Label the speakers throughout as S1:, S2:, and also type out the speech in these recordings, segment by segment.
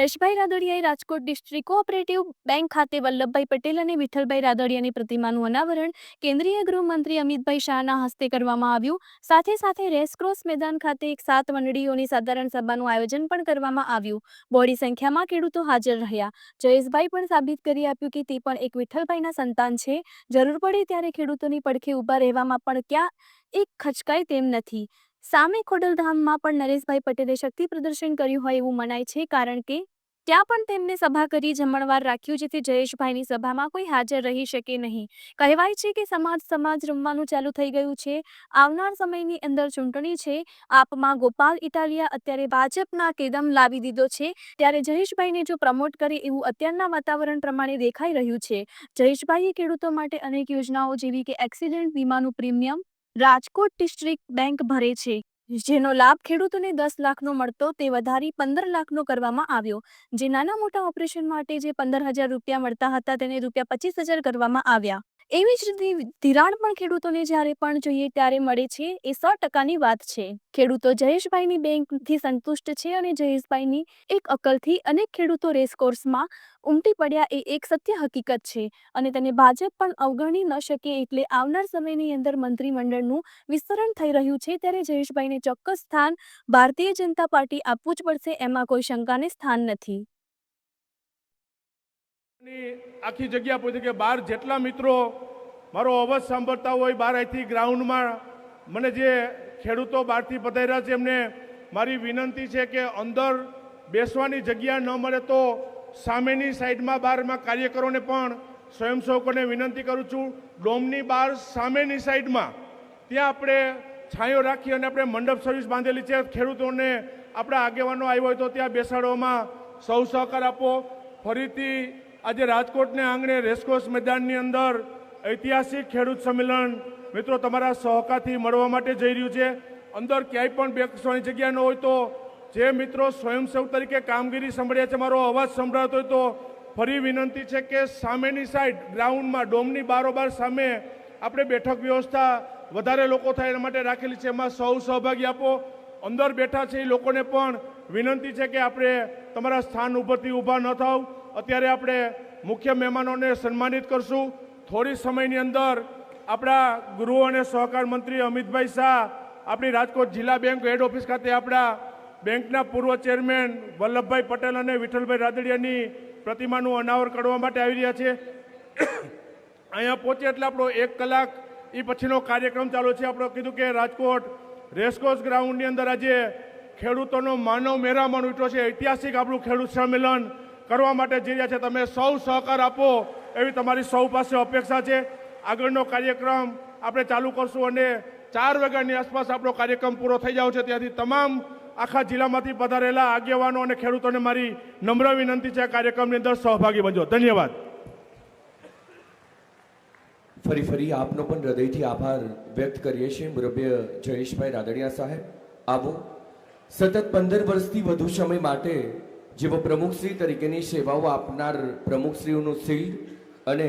S1: જયેશભાઈ રાદડિયાએ Rajkot district cooperative bank ખાતે વલ્લભભાઈ પટેલ અને વિઠ્ઠલભાઈ રાદડિયાની પ્રતિમાનું અનાવરણ કેન્દ્રીય ગૃહમંત્રી અમિતભાઈ શાહના હસ્તે કરવામાં આવ્યું. સાથે સાથે રેસક્રોસ મેદાન ખાતે એક સાત મંડળીઓની સાધારણ સભાનું આયોજન પણ કરવામાં આવ્યું. બોડી સંખ્યામાં ખેડૂતો હાજર રહ્યા. જયેશભાઈ પણ સાબિત કરી આપ્યું કે તે પણ એક વિઠ્ઠલભાઈના સંતાન છે. જરૂર પડે ત્યારે ખેડૂતોની પડખે ઊભા રહેવામાં પણ ક્યાં એક ખચકાય તેમ નથી. સામે ખોડલધામમાં પણ નરેશભાઈ પટેલે શક્તિ પ્રદર્શન કર્યું હોય એવું મનાય છે, કારણ કે ત્યાં પણ તેમને સભા કરી, જમણવાર રાખ્યું, જેથી જયેશભાઈની સભામાં કોઈ હાજર રહી શકે નહીં. કહેવાય છે કે સમાજ સમાજ રમવાનું ચાલુ થઈ ગયું છે. આવનાર સમયની અંદર ચૂંટણી છે. આપમાં ગોપાલ ઇટાલિયા અત્યારે ભાજપના કેદમ લાવી દીધો છે. ત્યારે જયેશભાઈને જો પ્રમોટ કરે એવું અત્યારના વાતાવરણ પ્રમાણે દેખાઈ રહ્યું છે. જયેશભાઈએ ખેડૂતો માટે અનેક યોજનાઓ જેવી કે એક્સિડન્ટ વીમાનું પ્રીમિયમ રાજકોટ ડિસ્ટ્રિક્ટ બેંક ભરે છે. જેનો લાભ ખેડૂતોને દસ લાખનો મળતો તે વધારી પંદર લાખનો કરવામાં આવ્યો. જે નાના મોટા ઓપરેશન માટે જે પંદર હજાર રૂપિયા મળતા હતા તેને રૂપિયા પચીસ હજાર કરવામાં આવ્યા. એવી જ રીતે ધિરાણ પણ ખેડૂતોને જ્યારે પણ જોઈએ ત્યારે મળે છે એ સો ટકાની વાત છે. ખેડૂતો જયેશભાઈની બેંકથી સંતુષ્ટ છે અને જયેશભાઈની એક અકલથી અનેક ખેડૂતો રેસકોર્સમાં ઉમટી પડ્યા એ એક સત્ય હકીકત છે અને તેને ભાજપ પણ અવગણી ન શકે એટલે આવનાર સમયની અંદર મંત્રીમંડળનું વિસ્તરણ થઈ રહ્યું છે ત્યારે જયેશભાઈને ચોક્કસ સ્થાન ભારતીય જનતા પાર્ટી આપવું જ પડશે એમાં કોઈ શંકાને સ્થાન નથી.
S2: આખી જગ્યા પહોંચી કે બહાર જેટલા મિત્રો મારો અવાજ સાંભળતા હોય બહાર અહીંથી ગ્રાઉન્ડમાં, મને જે ખેડૂતો બહારથી પધાર્યા છે, એમને મારી વિનંતી છે કે અંદર બેસવાની જગ્યા ન મળે તો સામેની સાઈડમાં બારમાં કાર્યકરોને પણ સ્વયંસેવકોને વિનંતી કરું છું. ડોમની બહાર સામેની સાઈડમાં ત્યાં આપણે છાંયો રાખી અને આપણે મંડપ સર્વિસ બાંધેલી છે. ખેડૂતોને આપણા આગેવાનો આવ્યો હોય તો ત્યાં બેસાડવામાં સૌ સહકાર આપો. ફરીથી આજે રાજકોટને આંગણે રેસકોર્સ મેદાનની અંદર ઐતિહાસિક ખેડૂત સંમેલન મિત્રો તમારા સહકારથી મળવા માટે જઈ રહ્યું છે. અંદર ક્યાંય પણ બેસવાની જગ્યા ન હોય તો જે મિત્રો સ્વયંસેવક તરીકે કામગીરી સંભળ્યા છે, મારો અવાજ સંભળાતો હોય તો ફરી વિનંતી છે કે સામેની સાઈડ ગ્રાઉન્ડમાં ડોમની બારોબાર સામે આપણે બેઠક વ્યવસ્થા વધારે લોકો થાય એના માટે રાખેલી છે. એમાં સૌ સહભાગી આપો. અંદર બેઠા છે એ લોકોને પણ વિનંતી છે કે આપણે તમારા સ્થાન ઉપરથી ઊભા ન થાવ. અત્યારે આપણે મુખ્ય મહેમાનોને સન્માનિત કરશું. થોડી સમયની અંદર આપણા ગૃહ અને સહકાર મંત્રી અમિતભાઈ શાહ, આપણી રાજકોટ જિલ્લા બેંક હેડ ઓફિસ ખાતે આપણા બેંકના પૂર્વ ચેરમેન વલ્લભભાઈ પટેલ અને વિઠ્ઠલભાઈ રાદડિયાની પ્રતિમાનું અનાવર કરવા માટે આવી રહ્યા છે. અહીંયા પહોંચે એટલે આપણો એક કલાક એ પછીનો કાર્યક્રમ ચાલુ છે. આપણે કીધું કે રાજકોટ રેસકોર્સ ગ્રાઉન્ડની અંદર આજે ખેડૂતોનો માનવ મેરામણ ઉઠ્યો છે. ઐતિહાસિક આપણું ખેડૂત સંમેલન કરવા માટે જઈ રહ્યા છે. તમે સૌ સહકાર આપો. એવી તમારી સૌ પાસે અપેક્ષા છે. આગળનો કાર્યક્રમ આપણે ચાલુ કરશું અને ચાર વાગ્યાની આસપાસ આપણો કાર્યક્રમ પૂરો થઈ જાવ છે. ત્યાંથી તમામ આખા જિલ્લામાંથી પધારેલા આગેવાનો અને ખેડૂતોને મારી નમ્ર વિનંતી છે આ કાર્યક્રમની અંદર સહભાગી બનજો. ધન્યવાદ.
S3: ફરી ફરી આપનો પણ હૃદયથી આભાર વ્યક્ત કરીએ છીએ. મુરબ્ય જયેશભાઈ રાદડિયા સાહેબ, આવો. સતત પંદર વર્ષથી વધુ સમય માટે જેઓ પ્રમુખશ્રી તરીકેની સેવાઓ આપનાર પ્રમુખશ્રીઓનું શિલ્ડ અને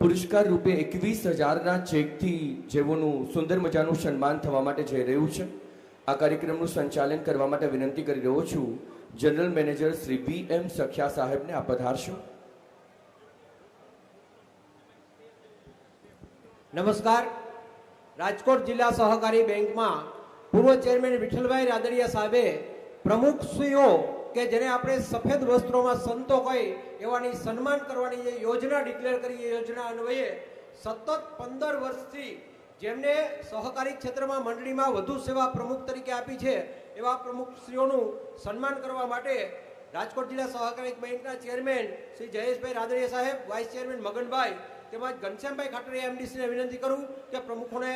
S3: પુરસ્કાર રૂપે એકવીસ હજારના ચેકથી જેઓનું સુંદર મજાનું સન્માન થવા માટે જઈ રહ્યું છે. આ કાર્યક્રમનું સંચાલન કરવા માટે વિનંતી કરી રહ્યો છું. General manager Shri B M Sakhiya સાહેબને આપ પધારશો.
S4: નમસ્કાર. રાજકોટ જિલ્લા સહકારી બેંકમાં પૂર્વ ચેરમેન વિઠ્ઠલભાઈ રાદડિયા સાહેબે પ્રમુખશ્રીઓ કે જેને આપણે સફેદ વસ્ત્રોમાં સંતો હોય એવાની સન્માન કરવાની જે યોજના ડિક્લેર કરી, એ યોજના અન્વયે સતત પંદર વર્ષથી જેમને સહકારી ક્ષેત્રમાં મંડળીમાં વધુ સેવા પ્રમુખ તરીકે આપી છે, એવા પ્રમુખશ્રીઓનું સન્માન કરવા માટે રાજકોટ જિલ્લા સહકારી બેંકના ચેરમેન શ્રી જયેશભાઈ રાદડીયા સાહેબ, વાઇસ ચેરમેન મગનભાઈ તેમજ ઘનશ્યામભાઈ ખાટડીયા એમડીસીને વિનંતી કરું કે પ્રમુખોને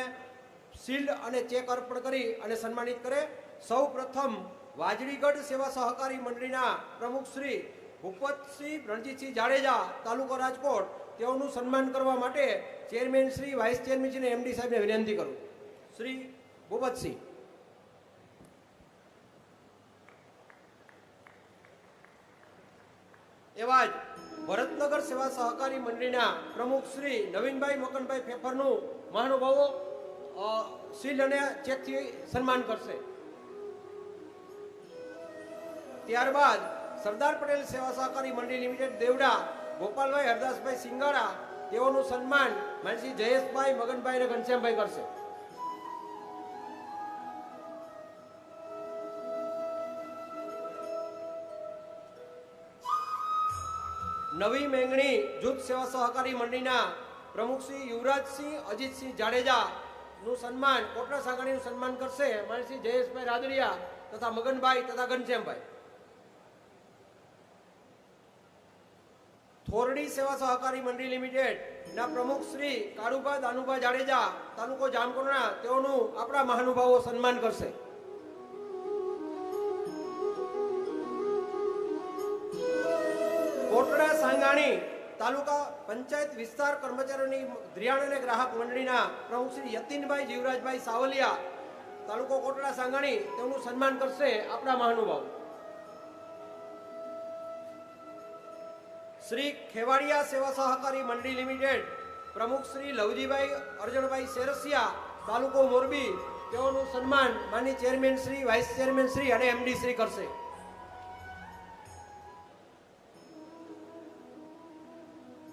S4: શિલ્ડ અને ચેક અર્પણ કરી અને સન્માનિત કરે. સૌ પ્રથમ વાજડીગઢ સેવા સહકારી મંડળીના પ્રમુખ શ્રી ભૂપતસિંહ રણજીતસિંહ જાડેજા, તાલુકો રાજકોટ, તેઓનું સન્માન કરવા માટે chairman Shri, vice chairman Shri MD સાહેબને વિનંતી કરું. શ્રી ભૂપતસિંહ. એવા જ ભરતનગર સેવા સહકારી મંડળીના પ્રમુખ શ્રી નવીનભાઈ મકનભાઈ ફેફરનું મહાનુભાવો શીલ અને ચેકથી સન્માન કરશે. ત્યારબાદ સરદાર પટેલ સેવા સહકારી મંડળી લિમિટેડ દેવડા, ગોપાલભાઈ હરદાસભાઈ સિંગાડા, તેઓનું સન્માન માનસી જયેશભાઈ, મગનભાઈ અને ઘનશ્યામભાઈ કરશે. નવી મેંગણી જૂથ સેવા સહકારી મંડળીના પ્રમુખ શ્રી યુવરાજસિંહ અજીતસિંહ જાડેજા નું સન્માન કોટડા સાગણીનું સન્માન કરશે માનસિંહ જયેશભાઈ રાદડિયા તથા મગનભાઈ તથા ઘનશ્યામભાઈ. થોરડી સેવા સહકારી મંડળી લિમિટેડ ના પ્રમુખ શ્રી કાળુભા દાનુભા જાડેજા તાલુકો જામકુંડના તેઓનું આપણા મહાનુભાવો સન્માન કરશે. કોટડા સાંગાણી તાલુકા પંચાયત વિસ્તાર કર્મચારીઓની ધ્રિયાણ અને ગ્રાહક મંડળીના પ્રમુખ શ્રી યતિનભાઈ જીવરાજભાઈ સાવલિયા તાલુકો કોટડા સાંગાણી તેઓનું સન્માન કરશે આપણા મહાનુભાવ. શ્રી ખેવાડિયા સેવા સહકારી મંડળી લિમિટેડ, પ્રમુખ શ્રી લવજીભાઈ અર્જણભાઈ શેરસિયા, તાલુકો મોરબી, તેઓનું સન્માન માની chairman Shri, vice chairman Shri અને એમડી શ્રી કરશે.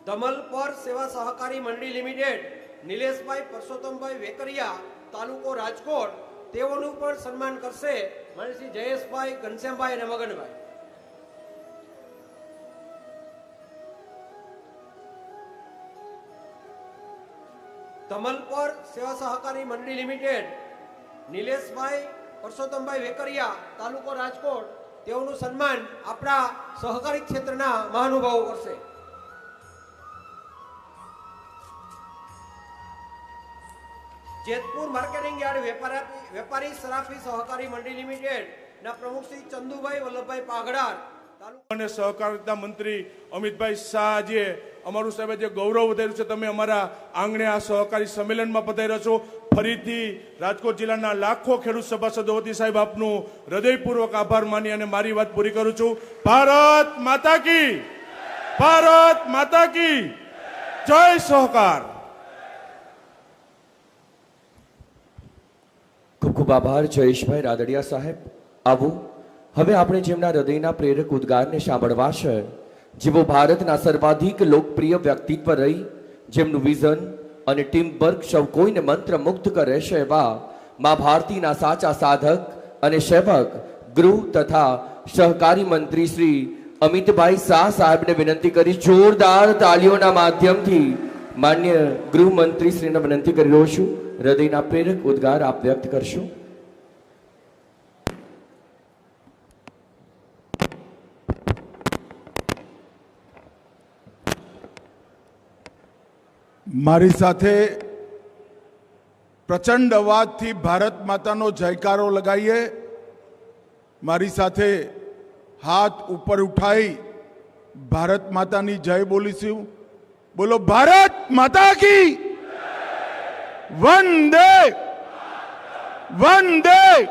S4: ધમલપર સેવા સહકારી મંડળી લિમિટેડ, નિલેશભાઈ પરસોત્તમભાઈ વેકરિયા, તાલુકો રાજકોટ, તેઓનું પણ સન્માન કરશે મનશ્રી જયેશભાઈ ઘનશ્યામભાઈ અને મગનભાઈ. ધમલપર સેવા સહકારી મંડળી લિમિટેડ, નિલેશભાઈ પરસોત્તમભાઈ વેકરિયા, તાલુકો રાજકોટ, તેઓનું સન્માન આપણા સહકારી ક્ષેત્રના મહાનુભાવો કરશે. જેતપુર માર્કેટિંગ યાર્ડ વેપારી વેપારી સરાફી સહકારી મંડળી લિમિટેડ ના પ્રમુખ શ્રી ચંદુભાઈ વલ્લભભાઈ પાઘડાર
S2: અને સહકારિતા મંત્રી અમિતભાઈ શાહજીએ અમારું સાહેબ જે ગૌરવ વધાર્યું છે, તમે અમારા આંગણે આ સહકારી સંમેલનમાં પધાર્યા છો. ફરીથી રાજકોટ જિલ્લાના લાખો ખેડૂત સભાસદો વતી સાહેબ, આપનું હૃદયપૂર્વક આભાર માની અને મારી વાત પૂરી કરું છું. ભારત માતા કી ભારત માતા કી જય સહકાર.
S3: ખૂબ ખૂબ આભાર. જયેશભાઈ રાદડિયા સાહેબ, આવું. હવે આપણે જેમના હૃદયના પ્રેરક ઉદ્ગારને સાંભળવા છે, જેઓ ભારતના સર્વાધિક લોકપ્રિય વ્યક્તિત્વ રહી, જેમનું વિઝન અને ટીમ વર્ક સૌ કોઈને મંત્રમુગ્ધ કરે છે એવા મા ભારતીના સાચા સાધક અને સેવક, ગૃહ તથા સહકારી મંત્રી શ્રી અમિતભાઈ શાહ સાહેબને વિનંતી કરી જોરદાર તાલીઓના માધ્યમથી માન્ય ગૃહમંત્રી શ્રીને વિનંતી કરી રહ્યો છું. હૃદયના પ્રેરક ઉદ્ગાર આપ વ્યક્ત કરશો.
S5: મારી સાથે પ્રચંડ અવાજથી ભારત માતાનો જયકારો લગાવીએ મારી સાથે હાથ ઉપર ઉઠાઈ ભારત માતાની જય બોલીશું. બોલો, ભારત માતા કી વંદે! વંદે!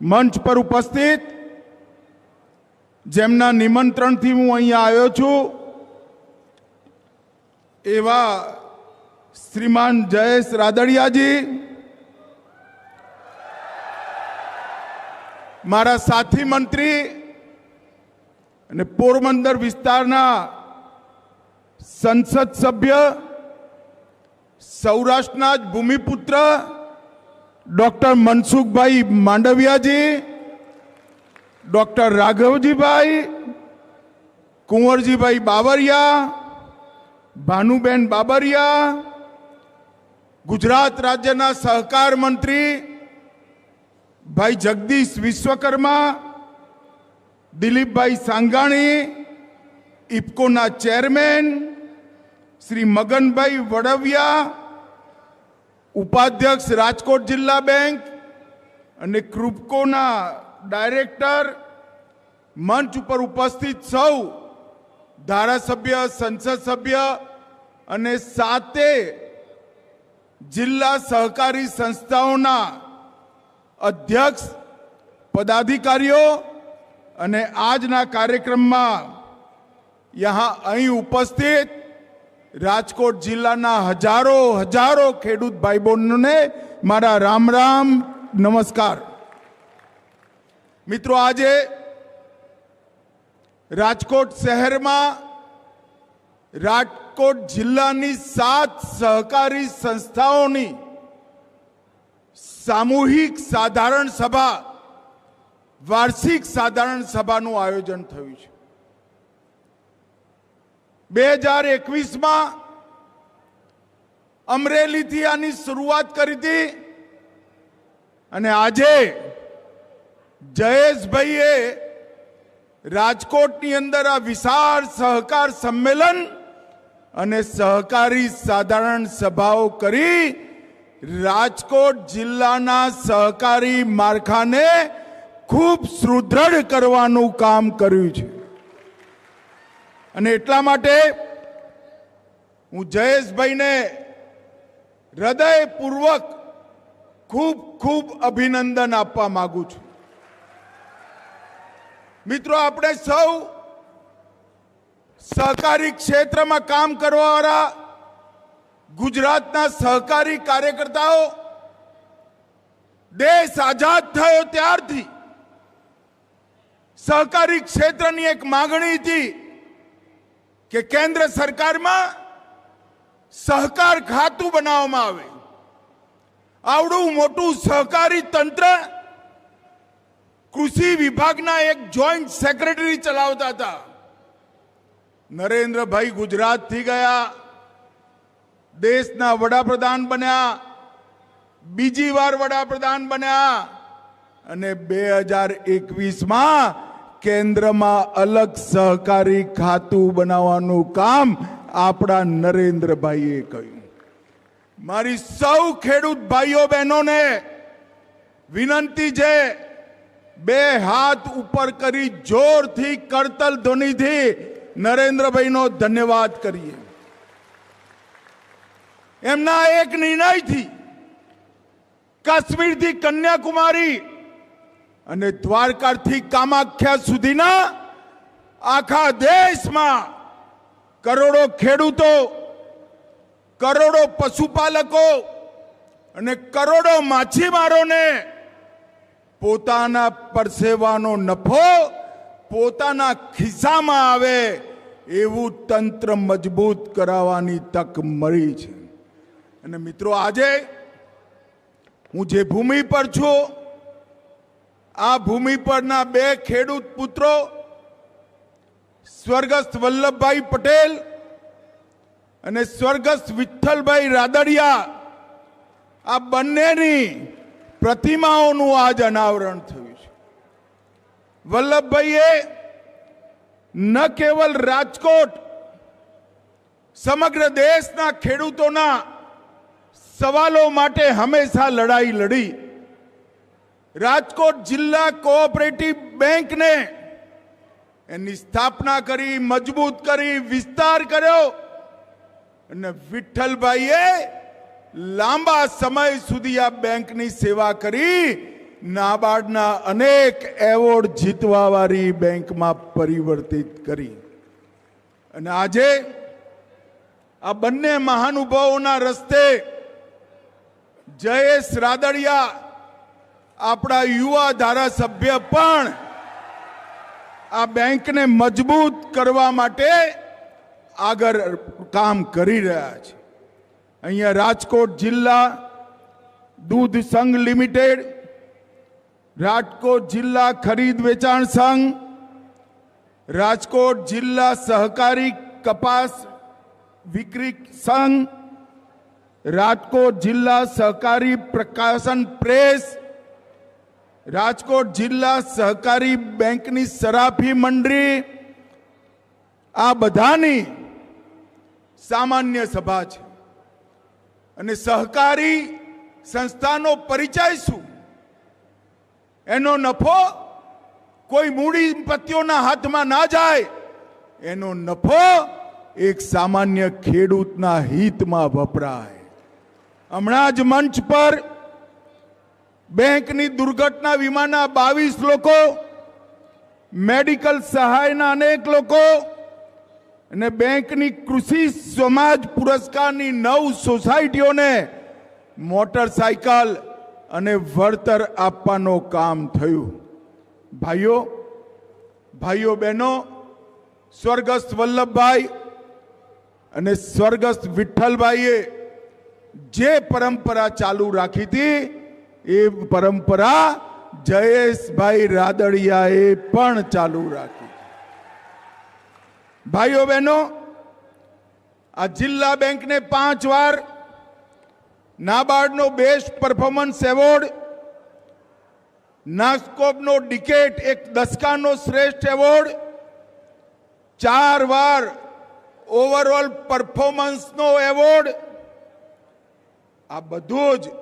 S5: મંચ પર ઉપસ્થિત. જેમના નિમંત્રણથી હું અહીંયા આવ્યો છું એવા શ્રીમાન જયેશ રાદડિયાજી, મારા સાથી મંત્રી અને પોરબંદર વિસ્તારના સંસદ સભ્ય, સૌરાષ્ટ્રના જ ભૂમિપુત્ર ડૉક્ટર મનસુખભાઈ માંડવિયાજી, ડૉક્ટર રાઘવજીભાઈ, કુંવરજીભાઈ બાવરિયા ભાનુબેન બાબરિયા, ગુજરાત રાજ્યના સહકાર મંત્રી ભાઈ જગદીશ વિશ્વકર્મા, દિલીપભાઈ સાંગાણી, ઇફકોના ચેરમેન શ્રી મગનભાઈ વડવિયા, ઉપાધ્યક્ષ રાજકોટ જિલ્લા બેંક અને ક્રુપકોના ડાયરેક્ટર મંચ ઉપર ઉપસ્થિત સૌ ધારાસભ્ય, સંસદ સભ્ય અને સાતે જિલ્લા સહકારી સંસ્થાઓના અધ્યક્ષ, પદાધિકારીઓ અને આજના કાર્યક્રમમાં યહાં અહીં ઉપસ્થિત રાજકોટ જિલ્લાના હજારો હજારો ખેડૂત ભાઈ બહેનોને મારા રામ રામ નમસ્કાર. મિત્રો, આજે રાજકોટ શહેરમાં, રાજકોટ જિલ્લાની સાત સહકારી સંસ્થાઓની સામૂહિક સાધારણ સભા, વાર્ષિક સાધારણ સભાનું આયોજન થયું છે. બે હજાર એકવીસમાં અમરેલીથી આની શરૂઆત કરી હતી અને આજે જયેશભાઈએ રાજકોટની અંદર આ વિશાળ સહકાર સંમેલન અને સહકારી સાધારણ સભાઓ કરી રાજકોટ જિલ્લાના સહકારી માળખાને ખૂબ સુદૃઢ કરવાનું કામ કર્યું છે. અને એટલા માટે હું જયેશભાઈને હૃદયપૂર્વક ખૂબ ખૂબ અભિનંદન આપવા માગું છું. મિત્રો, આપણે સૌ સહકારી ક્ષેત્રમાં કામ કરવાવાળા ગુજરાતના સહકારી કાર્યકર્તાઓ દેશ આઝાદ થયો ત્યારથી સહકારી ક્ષેત્રની એક માગણી હતી કે કેન્દ્ર સરકારમાં સહકાર ખાતું બનાવવામાં આવે. આવડું મોટું સહકારી તંત્ર કૃષિ વિભાગના એક જોઈન્ટ સેક્રેટરી ચલાવતા હતા. નરેન્દ્રભાઈ ગુજરાતથી ગયા, દેશના વડાપ્રધાન બન્યા, બીજી વાર વડાપ્રધાન બન્યા અને બે હજાર એકવીસમાં કેન્દ્રમાં અલગ સહકારી ખાતું બનાવવાનું કામ આપણા નરેન્દ્રભાઈએ કહ્યું મારી સૌ ખેડૂત ભાઈઓ બહેનોને વિનંતી છે બે હાથ ઉપર કરી જોરથી કરતલ ધ્વનિથી નરેન્દ્રભાઈનો ધન્યવાદ કરીએ. એમના એક નિર્ણયથી કાશ્મીરથી કન્યાકુમારી અને દ્વારકાથી કામાખ્યા સુધીના આખા દેશમાં કરોડો ખેડૂતો, કરોડો પશુપાલકો અને કરોડો માછીમારોને પોતાના પરસેવાનો નફો પોતાના ખિસ્સામાં આવે એવું તંત્ર મજબૂત કરાવવાની તક મળી છે. અને મિત્રો આજે હું જે ભૂમિ પર છું, આ ભૂમિ પરના બે ખેડૂત પુત્રો, સ્વર્ગસ્થ વલ્લભભાઈ પટેલ અને સ્વર્ગસ્થ વિઠ્ઠલભાઈ રાદડિયા, આ બંનેની પ્રતિમાઓનું આજ અનાવરણ થયું છે. વલ્લભભાઈએ ન કેવલ રાજકોટ, સમગ્ર દેશના ખેડૂતોના સવાલો માટે હંમેશા લડાઈ લડી. રાજકોટ જિલ્લા કોઓપરેટિવ બેંકને એની સ્થાપના કરી, મજબૂત કરી, વિસ્તાર કર્યો અને વિઠ્ઠલભાઈએ લાંબા સમય સુધી આ બેંકની સેવા કરી નાબાર્ડના અનેક એવોર્ડ જીતવાવાળી બેંકમાં પરિવર્તિત કરી. અને આજે આ બંને મહાનુભાવોના રસ્તે જયેશ રાદડિયા આપણા યુવા ધારાસભ્ય પણ આ બેંકને મજબૂત કરવા માટે આગળ કામ કરી રહ્યા છે. અહીંયા રાજકોટ જિલ્લા દૂધ સંઘ લિમિટેડ, રાજકોટ જિલ્લા ખરીદ વેચાણ સંઘ, રાજકોટ જિલ્લા સહકારી કપાસ વિક્રી સંઘ, રાજકોટ જિલ્લા સહકારી પ્રકાશન પ્રેસ, રાજકોટ જિલ્લા સહકારી બેંકની સરાફી મંડળી, આ બધાની સામાન્ય સભા છે. અને સહકારી સંસ્થાનો પરિચય શું? એનો નફો કોઈ મૂડી હાથમાં ના જાય. એનો નફો એક સામાન્ય ખેડૂતના હિતમાં વપરાય. હમણાં જ મંચ પર બેંકની દુર્ઘટના વીમાના બાવીસ લોકો, મેડિકલ સહાયના અનેક લોકો અને બેંકની કૃષિ સમાજ પુરસ્કારની નવ સોસાયટીઓને મોટરસાયકલ અને વળતર આપવાનો કામ થયું. ભાઈઓ ભાઈઓ બહેનો, સ્વર્ગસ્થ વલ્લભભાઈ અને સ્વર્ગસ્થ વિઠ્ઠલભાઈએ જે પરંપરા ચાલુ રાખી હતી, એ પરંપરા જયેશભાઈ રાદડિયાએ પણ ચાલુ રાખી. ભાઈઓ બહેનો, આ જિલ્લા બેંકને પાંચ વાર નાબાર્ડનો બેસ્ટ પરફોર્મન્સ એવોર્ડ, નાસ્કોપનો ડિકેટ એક દસકાનો શ્રેષ્ઠ એવોર્ડ, ચાર વાર ઓવરઓલ પરફોર્મન્સનો એવોર્ડ. આ બધું જ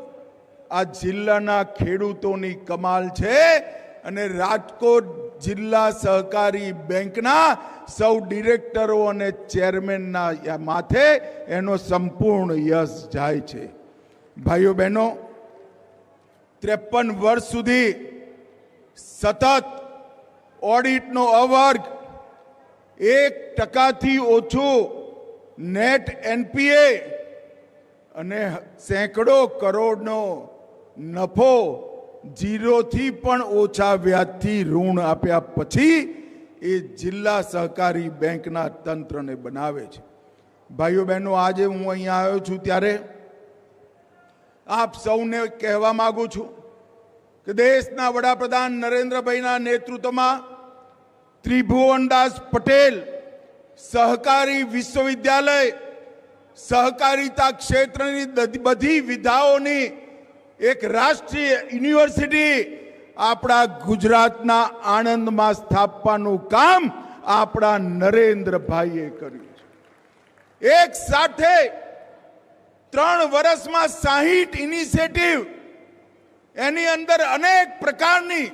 S5: આ જિલ્લાના ખેડૂતોની કમાલ છે અને રાજકોટ જિલ્લા સહકારી બેંકના સૌ ડિરેક્ટરો અને ચેરમેનના માથે એનો સંપૂર્ણ યશ જાય છે. ભાઈઓ બહેનો, ત્રેપન વર્ષ સુધી સતત ઓડિટનો અવર્ગ એક ટકાથી ઓછું નેટ એનપીએ અને સેંકડો કરોડનો નફો જીરોથી પણ ઓછા વ્યાજથી ઋણ આપ્યા પછી એ જિલ્લા સહકારી બેંકના તંત્રને બનાવે છે. ભાઈઓ બહેનો, આજે હું અહીંયા આવ્યો છું ત્યારે આપ સૌને કહેવા માગું છું કે દેશના વડાપ્રધાન નરેન્દ્રભાઈના નેતૃત્વમાં ત્રિભુવનદાસ પટેલ સહકારી વિશ્વવિદ્યાલય સહકારિતા ક્ષેત્રની બધી વિધાઓની એક રાષ્ટ્રીય યુનિવર્સિટી આપણા ગુજરાતના આણંદમાં સ્થાપવાનું કામ આપણા નરેન્દ્રભાઈએ કર્યું છે. એક સાથે ત્રણ વર્ષમાં સાહીઠ ઇનિશિયેટિવ એની અંદર અનેક પ્રકારની